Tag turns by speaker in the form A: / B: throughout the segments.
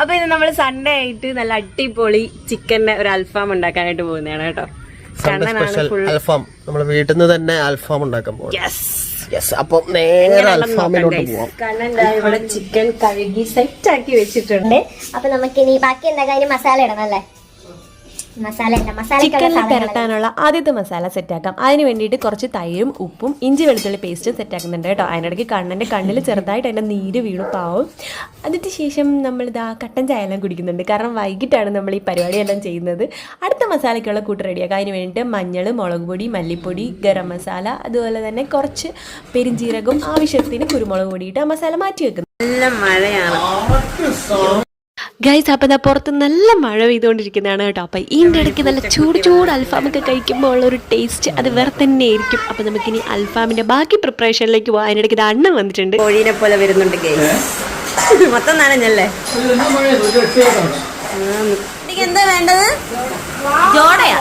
A: അപ്പൊ ഇന്ന് നമ്മൾ സൺഡേ ആയിട്ട് നല്ല അടിപൊളി ചിക്കന്റെ ഒരു അൽഫാം ഉണ്ടാക്കാനായിട്ട് പോകുന്നതാണ് കേട്ടോ.
B: അൽഫാം. നമ്മൾ വീട്ടിൽ നിന്ന് തന്നെ അൽഫാം ഉണ്ടാക്കാൻ അപ്പം നേരെ അൽഫാമിലോട്ട് പോവാം.
A: ഇവിടെ ചിക്കൻ കഴുകി സെറ്റ് ആക്കി വെച്ചിട്ടുണ്ട്.
C: അപ്പൊ നമുക്ക് ഇനി ബാക്കി എന്താ കാര്യം? മസാല ഇടണം അല്ലേ?
D: ചിക്കനിൽ പുരട്ടാനുള്ള ആദ്യത്തെ മസാല സെറ്റ് ആക്കാം അതിന് വേണ്ടിയിട്ട് കുറച്ച് തൈരും ഉപ്പും ഇഞ്ചി വെളുത്തുള്ളി പേസ്റ്റും സെറ്റ് സെറ്റാക്കുന്നുണ്ട് കേട്ടോ. അതിനിടയ്ക്ക് കണ്ണന്റെ കണ്ണിൽ ചെറുതായിട്ട് അതിന്റെ നീര് വീണു പാവും. അതിന് ശേഷം നമ്മൾ ഇതാ കട്ടൻ ചായ എല്ലാം കുടിക്കുന്നുണ്ട്. കാരണം വൈകിട്ടാണ് നമ്മൾ ഈ പരിപാടിയെല്ലാം ചെയ്യുന്നത്. അടുത്ത മസാലയ്ക്കുള്ള കൂട്ട് റെഡിയാക്കാം. അതിന് വേണ്ടിയിട്ട് മഞ്ഞൾ മുളക് പൊടി മല്ലിപ്പൊടി ഗരം മസാല അതുപോലെ തന്നെ കുറച്ച് പെരിഞ്ജീരകവും ആവശ്യത്തിന് കുരുമുളക് പൊടിയിട്ട് ആ മസാല മാറ്റി വെക്കുന്നു.
A: നല്ല മഴയാണ്.
D: ഗൈസ് അപ്പം ദാ പുറത്ത് നല്ല മഴ പെയ്തുകൊണ്ടിരിക്കുന്നതാണ് കേട്ടോ. അപ്പം ഇതിന്റെ ഇടയ്ക്ക് നല്ല ചൂട് ചൂട് അൽഫാമൊക്കെ കഴിക്കുമ്പോൾ ഉള്ള ഒരു ടേസ്റ്റ് അത് വേറെ തന്നെ ആയിരിക്കും അപ്പം നമുക്കിനി അൽഫാമിന്റെ ബാക്കി പ്രിപ്പറേഷനിലേക്ക് പോകാം അതിനിടയ്ക്ക് ഇത് അണ്ണം വന്നിട്ടുണ്ട്.
A: കോഴീനെ പോലെ വരുന്നുണ്ട് ഗൈസ് മൊത്തം നനഞ്ഞല്ലേ? എനിക്ക് എന്താ വേണ്ടത്? ജോടയാ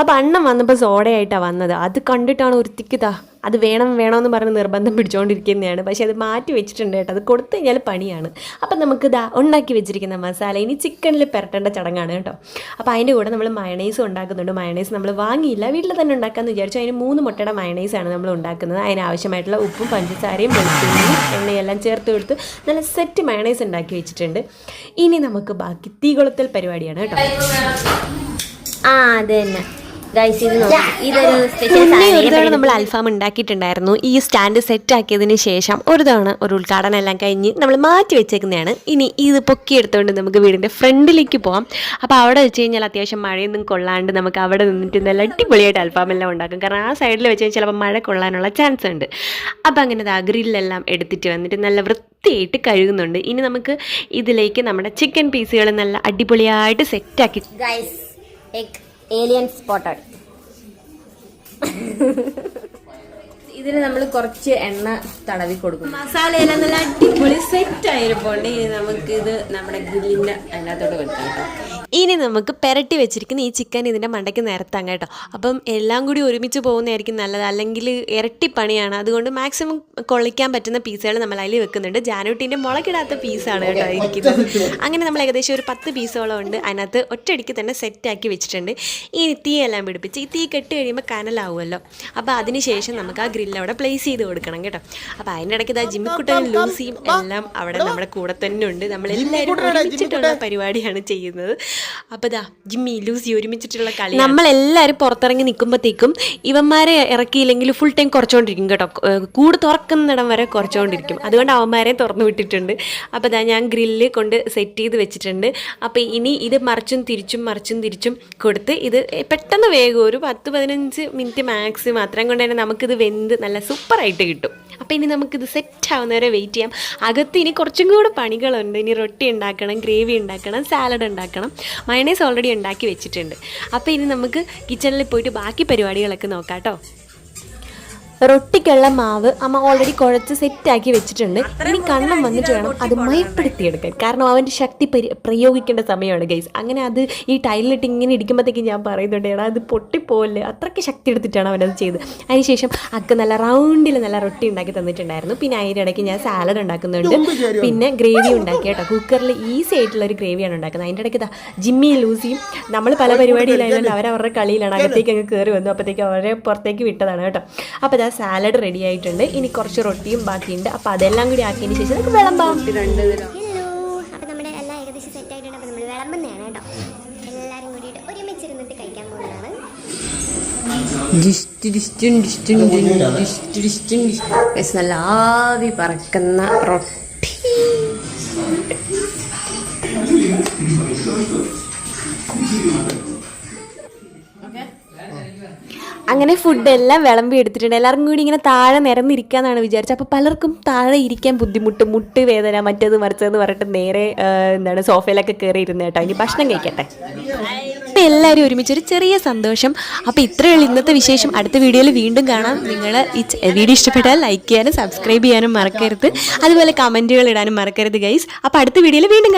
D: അപ്പം അണ്ണം വന്നപ്പോ സോഡയായിട്ടാണ് വന്നത്. അത് കണ്ടിട്ടാണ് ഒരുത്തിക്കതാ അത് വേണം വേണമെന്ന് പറഞ്ഞ് നിർബന്ധം പിടിച്ചുകൊണ്ടിരിക്കുന്നതാണ് പക്ഷേ അത് മാറ്റി വെച്ചിട്ടുണ്ട് കേട്ടോ. അത് കൊടുത്തു കഴിഞ്ഞാൽ പണിയാണ്. അപ്പം നമുക്ക് ഇതാ ഉണ്ടാക്കി വെച്ചിരിക്കുന്ന മസാല ഇനി ചിക്കനിൽ പെരട്ടേണ്ട ചടങ്ങാണ് കേട്ടോ. അപ്പോൾ അതിന്റെ കൂടെ നമ്മൾ മയണൈസ് ഉണ്ടാക്കുന്നുണ്ട്. മയണൈസ് നമ്മൾ വാങ്ങിയില്ല. വീട്ടിൽ തന്നെ ഉണ്ടാക്കാമെന്ന് വിചാരിച്ചു. അതിന് മൂന്ന് മുട്ടയുടെ മയണൈസാണ് നമ്മൾ ഉണ്ടാക്കുന്നത്. അതിനാവശ്യമായിട്ടുള്ള ഉപ്പും പഞ്ചസാരയും വെളുത്തുള്ളിയും എണ്ണയെല്ലാം ചേർത്ത് കൊടുത്ത് നല്ല സെറ്റ് മയണൈസ് ഉണ്ടാക്കി വെച്ചിട്ടുണ്ട്. ഇനി നമുക്ക് ബാക്കി തീകൊളുത്തൽ പരിപാടിയാണ് കേട്ടോ.
C: ആ അത് തന്നെ. ഇതൊരു സ്പെഷ്യൽ
D: നമ്മൾ അൽഫാം ഉണ്ടാക്കിയിട്ടുണ്ടായിരുന്നു. ഈ സ്റ്റാൻഡ് സെറ്റ് ആക്കിയതിന് ശേഷം ഒരു തവണ ഒരു ഉദ്ഘാടനം എല്ലാം കഴിഞ്ഞ് നമ്മൾ മാറ്റി വെച്ചേക്കുന്നതാണ്. ഇനി ഇത് പൊക്കിയെടുത്തുകൊണ്ട് നമുക്ക് വീടിന്റെ ഫ്രണ്ടിലേക്ക് പോകാം അപ്പോൾ അവിടെ വെച്ച് കഴിഞ്ഞാൽ അത്യാവശ്യം മഴയൊന്നും കൊള്ളാണ്ട് നമുക്ക് അവിടെ നിന്നിട്ട് നല്ല അടിപൊളിയായിട്ട് അൽഫാം എല്ലാം ഉണ്ടാക്കും. കാരണം ആ സൈഡിൽ വെച്ച് കഴിഞ്ഞാൽ ചിലപ്പോൾ മഴ കൊള്ളാനുള്ള ചാൻസ് ഉണ്ട്. അപ്പോൾ അങ്ങനെ അത് അഗ്രില്ലെല്ലാം എടുത്തിട്ട് വന്നിട്ട് നല്ല വൃത്തിയായിട്ട് കഴുകുന്നുണ്ട്. ഇനി നമുക്ക് ഇതിലേക്ക് നമ്മുടെ ചിക്കൻ പീസുകൾ നല്ല അടിപൊളിയായിട്ട് സെറ്റാക്കി
C: ഗൈസ് എഗ് ഏലിയൻ സ്പോട്ടഡ്
A: ഇതിന് നമ്മൾ കുറച്ച് എണ്ണ തടവി കൊടുക്കും. മസാലയെല്ലാം നല്ല അടിപൊളി സെറ്റ് ആയിരുന്നു നമുക്കിത് നമുക്ക് ഇത് നമ്മുടെ ഗ്രില്ലിന്റെ അതിനകത്തോട്ട് വെക്കാം കേട്ടോ.
D: ഇനി നമുക്ക് പെരട്ടി വെച്ചിരിക്കുന്ന ഈ ചിക്കൻ ഇതിന്റെ മണ്ടയ്ക്ക് നിരത്താം കേട്ടോ. അപ്പം എല്ലാം കൂടി ഒരുമിച്ച് പോകുന്നതായിരിക്കും നല്ലത്. അല്ലെങ്കിൽ ഇരട്ടി പണിയാണ്. അതുകൊണ്ട് മാക്സിമം കൊള്ളിക്കാൻ പറ്റുന്ന പീസുകൾ നമ്മൾ അതിൽ വെക്കുന്നുണ്ട്. ജാനൂട്ടിന്റെ മുളകിടാത്ത പീസാണ് കേട്ടോ ഇരിക്കുന്നത്. അങ്ങനെ നമ്മൾ ഏകദേശം ഒരു പത്ത് പീസോളം ഉണ്ട്. അതിനകത്ത് ഒറ്റയടിക്ക് തന്നെ സെറ്റാക്കി വെച്ചിട്ടുണ്ട്. ഇനി തീയെല്ലാം പിടിപ്പിച്ച് ഈ തീ കെട്ട് കഴിയുമ്പോൾ കനലാവുമല്ലോ. അപ്പോൾ അതിനുശേഷം നമുക്ക് ആ ഗ്രില്ല് അവിടെ പ്ലേസ് ചെയ്ത് കൊടുക്കണം കേട്ടോ. അപ്പോൾ അതിന്റെ ഇടയ്ക്ക് ഇതാ ജിമ്മിക്കുട്ടനും ലൂസിയും എല്ലാം അവിടെ നമ്മുടെ കൂടെ തന്നെ ഉണ്ട്. നമ്മളെല്ലാവരും ഒരുമിച്ചിട്ടുള്ള പരിപാടിയാണ് ചെയ്യുന്നത്. അപ്പോൾ ജിമ്മി ലൂസി ഒരുമിച്ചിട്ടുള്ള കളി നമ്മളെല്ലാവരും പുറത്തിറങ്ങി നിൽക്കുമ്പോഴത്തേക്കും ഇവന്മാരെ ഇറക്കിയില്ലെങ്കിൽ ഫുൾ ടൈം കുറച്ചുകൊണ്ടിരിക്കും കേട്ടോ. കൂട് തുറക്കുന്നിടം വരെ കുറച്ചുകൊണ്ടിരിക്കും അതുകൊണ്ട് അവന്മാരെ തുറന്നു വിട്ടിട്ടുണ്ട്. അപ്പോൾ ഞാൻ ഗ്രില്ല് കൊണ്ട് സെറ്റ് ചെയ്ത് വെച്ചിട്ടുണ്ട്. അപ്പോൾ ഇനി ഇത് മറിച്ചും തിരിച്ചും മറിച്ചും തിരിച്ചും കൊടുത്ത് ഇത് പെട്ടെന്ന് വേഗം ഒരു പത്ത് പതിനഞ്ച് മിനിറ്റ് മാക്സിമം മാത്രം കൊണ്ട് തന്നെ നമുക്കിത് വെന്ത് നല്ല സൂപ്പറായിട്ട് കിട്ടും. അപ്പോൾ ഇനി നമുക്കിത് സെറ്റ് ആവുന്നവരെ വെയിറ്റ് ചെയ്യാം. അകത്ത് ഇനി കുറച്ചും കൂടെ പണികളുണ്ട്. ഇനി റൊട്ടി ഉണ്ടാക്കണം ഗ്രേവി ഉണ്ടാക്കണം സാലഡ് ഉണ്ടാക്കണം. മയണൈസ് ഓൾറെഡി ഉണ്ടാക്കി വെച്ചിട്ടുണ്ട്. അപ്പോൾ ഇനി നമുക്ക് കിച്ചണിൽ പോയിട്ട് ബാക്കി പരിപാടികളൊക്കെ നോക്കാം കേട്ടോ റൊട്ടിക്കുള്ള മാവ് അമ്മ ഓൾറെഡി കുഴച്ച് സെറ്റാക്കി വെച്ചിട്ടുണ്ട്. ഇനി കണ്ണം വന്നിട്ട് വേണം. അത് മയപ്പെടുത്തിയെടുക്കാൻ. കാരണം അവന്റെ ശക്തി പ്രയോഗിക്കേണ്ട സമയമാണ് ഗൈസ് അങ്ങനെ അത് ഈ ടൈലിലിട്ട് ഇങ്ങനെ ഇടിക്കുമ്പോഴത്തേക്ക് ഞാൻ പറയുന്നുണ്ട് എടാ അത് പൊട്ടിപ്പോല്ലേ അത്രയ്ക്ക് ശക്തി എടുത്തിട്ടാണ് അവനത് ചെയ്ത് അതിനുശേഷം അക്ക് നല്ല റൗണ്ടിൽ നല്ല റൊട്ടി ഉണ്ടാക്കി തന്നിട്ടുണ്ടായിരുന്നു. പിന്നെ അതിന്റെ ഇടയ്ക്ക് ഞാൻ സാലഡ് ഉണ്ടാക്കുന്നുണ്ട്. പിന്നെ ഗ്രേവി ഉണ്ടാക്കി കേട്ടോ. കുക്കറിൽ ഈസി ആയിട്ടുള്ള ഒരു ഗ്രേവിയാണ് ഉണ്ടാക്കുന്നത്. അതിന്റെ ഇടയ്ക്ക് ജിമ്മി ലൂസിയും നമ്മൾ പല പരിപാടിയിലായതുകൊണ്ട് അവരവരുടെ കളിയിലാണ്. അകത്തേക്ക് അങ്ങ് കയറി വന്നു. അപ്പോഴത്തേക്ക് അവരെ പുറത്തേക്ക് വിട്ടതാണ് കേട്ടോ. അപ്പോൾ സാലഡ് റെഡി ആയിട്ടുണ്ട്. ഇനി കുറച്ച് റൊട്ടിയും ബാക്കിയുണ്ട്. അപ്പോൾ അതെല്ലാം കൂടി ആക്കിയതിന് ശേഷം നമുക്ക് വിളമ്പാം.
C: ഹലോ അപ്പൊ നമ്മുടെ എല്ലാം ഏകദേശം സെറ്റ് ആയിട്ടുണ്ട്. നമ്മൾ വിളമ്പുന്നതാണ് കേട്ടോ. എല്ലാരും കൂടിയിട്ട് ഒരുമിച്ചിരുന്നിട്ട് കഴിക്കാൻ പോകുന്നതാണ്
A: Guys, നല്ല ആവി പറക്കുന്ന റൊട്ടി.
D: അങ്ങനെ ഫുഡെല്ലാം വിളമ്പി എടുത്തിട്ടുണ്ട്. എല്ലാവർക്കും കൂടി ഇങ്ങനെ താഴെ നിരന്നിരിക്കാന്നാണ് വിചാരിച്ചത്. അപ്പോൾ പലർക്കും താഴെ ഇരിക്കാൻ ബുദ്ധിമുട്ട് മുട്ട് വേദന മറ്റേത് മറിച്ചതെന്ന് പറഞ്ഞിട്ട് നേരെ എന്താണ് സോഫയിലൊക്കെ കയറി ഇരുന്ന് കേട്ടോ. ഇനി ഭക്ഷണം കഴിക്കട്ടെ. അപ്പം എല്ലാവരും ഒരുമിച്ച് ഒരു ചെറിയ സന്തോഷം. അപ്പോൾ ഇത്രയുള്ള ഇന്നത്തെ വിശേഷം. അടുത്ത വീഡിയോയിൽ വീണ്ടും കാണാം. നിങ്ങൾ ഈ വീഡിയോ ഇഷ്ടപ്പെട്ടാൽ ലൈക്ക് ചെയ്യാനും സബ്സ്ക്രൈബ് ചെയ്യാനും മറക്കരുത്. അതുപോലെ കമന്റുകൾ ഇടാനും മറക്കരുത് ഗൈസ് അപ്പോൾ അടുത്ത വീഡിയോയിൽ വീണ്ടും.